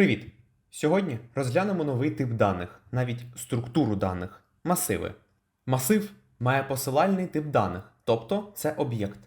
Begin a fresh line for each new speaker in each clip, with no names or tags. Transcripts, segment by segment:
Привіт! Сьогодні розглянемо новий тип даних, навіть структуру даних масиви. Масив має посилальний тип даних, тобто це об'єкт.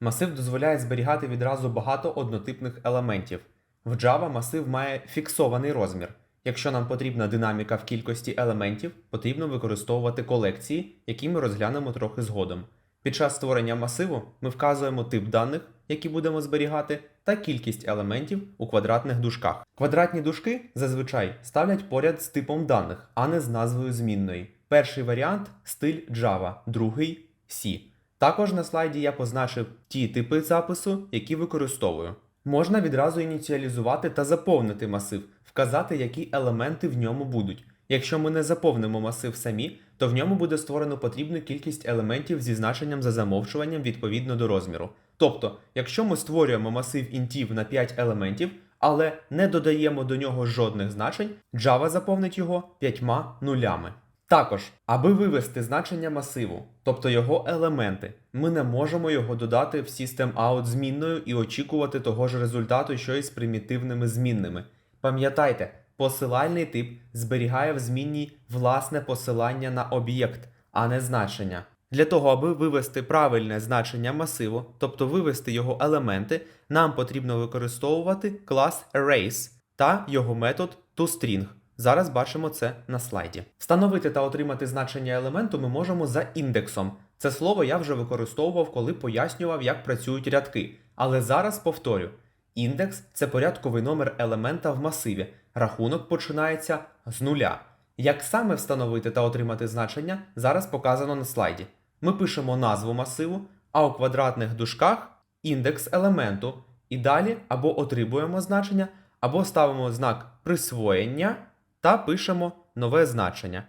Масив дозволяє зберігати відразу багато однотипних елементів. В Java масив має фіксований розмір. Якщо нам потрібна динаміка в кількості елементів, потрібно використовувати колекції, які ми розглянемо трохи згодом. Під час створення масиву ми вказуємо тип даних, які будемо зберігати, та кількість елементів у квадратних дужках. Квадратні дужки зазвичай ставлять поряд з типом даних, а не з назвою змінної. Перший варіант стиль Java, другий C. Також на слайді я позначив ті типи запису, які використовую. Можна відразу ініціалізувати та заповнити масив, вказати, які елементи в ньому будуть. Якщо ми не заповнимо масив самі, то в ньому буде створено потрібну кількість елементів зі значенням за замовчуванням відповідно до розміру. Тобто, якщо ми створюємо масив інтів на 5 елементів, але не додаємо до нього жодних значень, Java заповнить його 5 нулями. Також, аби вивести значення масиву, тобто його елементи, ми не можемо його додати в system-out змінною і очікувати того ж результату, що й з примітивними змінними. Пам'ятайте, посилальний тип зберігає в змінній власне посилання на об'єкт, а не значення. Для того, аби вивести правильне значення масиву, тобто вивести його елементи, нам потрібно використовувати клас Erase та його метод toString. Зараз бачимо це на слайді. Встановити та отримати значення елементу ми можемо за індексом. Це слово я вже використовував, коли пояснював, як працюють рядки. Але зараз повторю: індекс це порядковий номер елемента в масиві. Рахунок починається з нуля. Як саме встановити та отримати значення, зараз показано на слайді. Ми пишемо назву масиву, а у квадратних дужках індекс елементу. І далі або отримуємо значення, або ставимо знак присвоєння та пишемо нове значення.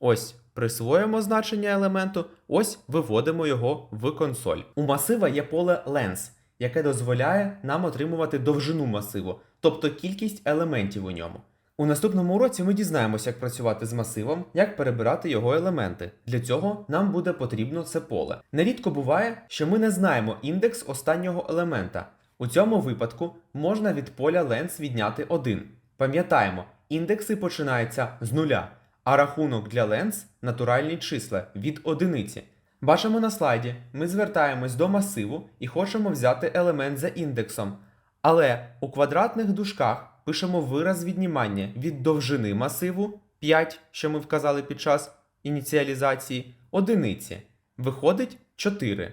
Ось присвоїмо значення елементу, ось виводимо його в консоль. У масива є поле length, яке дозволяє нам отримувати довжину масиву, тобто кількість елементів у ньому. У наступному уроці ми дізнаємося, як працювати з масивом, як перебирати його елементи. Для цього нам буде потрібно це поле. Нерідко буває, що ми не знаємо індекс останнього елемента. У цьому випадку можна від поля length відняти 1. Пам'ятаємо, індекси починаються з нуля, а рахунок для length – натуральні числа від одиниці. Бачимо на слайді, ми звертаємось до масиву і хочемо взяти елемент за індексом. Але у квадратних дужках пишемо вираз віднімання від довжини масиву 5, що ми вказали під час ініціалізації, одиниці. Виходить 4.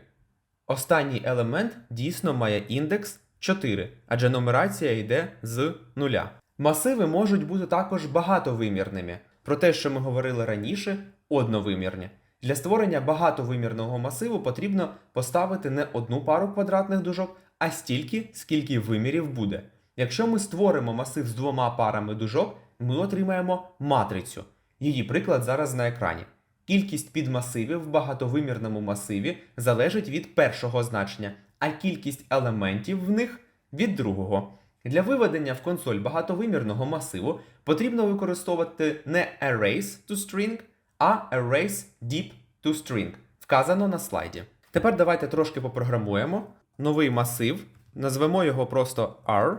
Останній елемент дійсно має індекс 4, адже нумерація йде з нуля. Масиви можуть бути також багатовимірними. Про те, що ми говорили раніше, одновимірні. Для створення багатовимірного масиву потрібно поставити не одну пару квадратних дужок, а стільки, скільки вимірів буде. Якщо ми створимо масив з двома парами дужок, ми отримаємо матрицю. Її приклад зараз на екрані. Кількість підмасивів в багатовимірному масиві залежить від першого значення, а кількість елементів в них від другого. Для виведення в консоль багатовимірного масиву потрібно використовувати не Erase to string, а Erase deep to string, вказано на слайді. Тепер давайте трошки попрограмуємо новий масив, назвемо його просто R,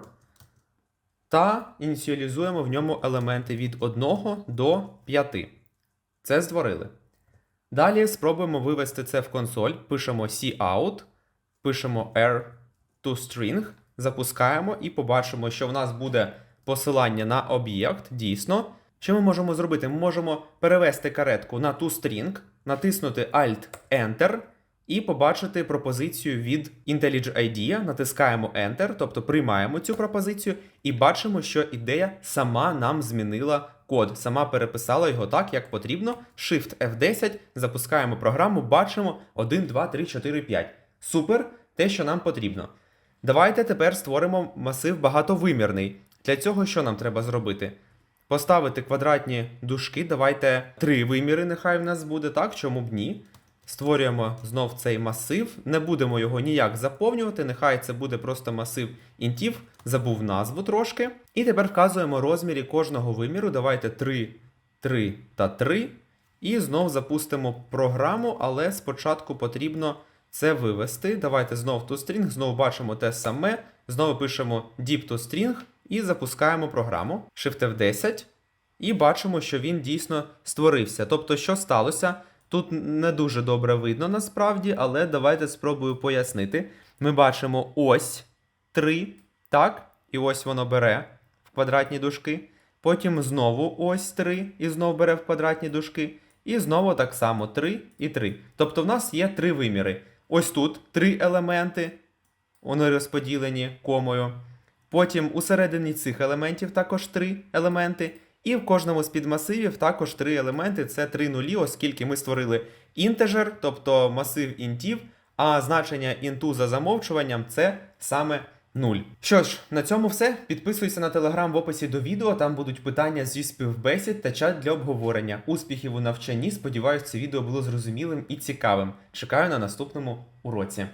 та ініціалізуємо в ньому елементи від 1 до 5. Це створили. Далі спробуємо вивести це в консоль, пишемо cout, пишемо R to string, запускаємо і побачимо, що в нас буде посилання на об'єкт. Дійсно. Що ми можемо зробити? Ми можемо перевести каретку на toString, натиснути Alt-Enter і побачити пропозицію від IntelliJ IDEA. Натискаємо Enter, тобто приймаємо цю пропозицію, і бачимо, що ідея сама нам змінила код, сама переписала його так, як потрібно. Shift F10, запускаємо програму, бачимо 1, 2, 3, 4, 5. Супер, те, що нам потрібно. Давайте тепер створимо масив багатовимірний. Для цього що нам треба зробити? Поставити квадратні дужки, давайте три виміри, нехай в нас буде так, чому б ні. Створюємо знов цей масив, не будемо його ніяк заповнювати, нехай це буде просто масив інтів, забув назву трошки. І тепер вказуємо розмірі кожного виміру. Давайте 3, 3 та 3. І знов запустимо програму, але спочатку потрібно це вивести. Давайте знов toString, знову бачимо те саме. Знову пишемо deep toString і запускаємо програму Shift F10. І бачимо, що він дійсно створився. Тобто, що сталося? Тут не дуже добре видно насправді, але давайте спробую пояснити. Ми бачимо ось 3, так, і ось воно бере в квадратні дужки. Потім знову ось 3 і знову бере в квадратні дужки. І знову так само 3 і 3. Тобто в нас є три виміри. Ось тут три елементи, вони розподілені комою. Потім усередині цих елементів також три елементи. І в кожному з підмасивів також три елементи це три нулі, оскільки ми створили інтежер, тобто масив інтів, а значення інту за замовчуванням це саме 0. Що ж, на цьому все. Підписуйся на телеграм в описі до відео, там будуть питання зі співбесід та чат для обговорення. Успіхів у навчанні. Сподіваюсь, це відео було зрозумілим і цікавим. Чекаю на наступному уроці.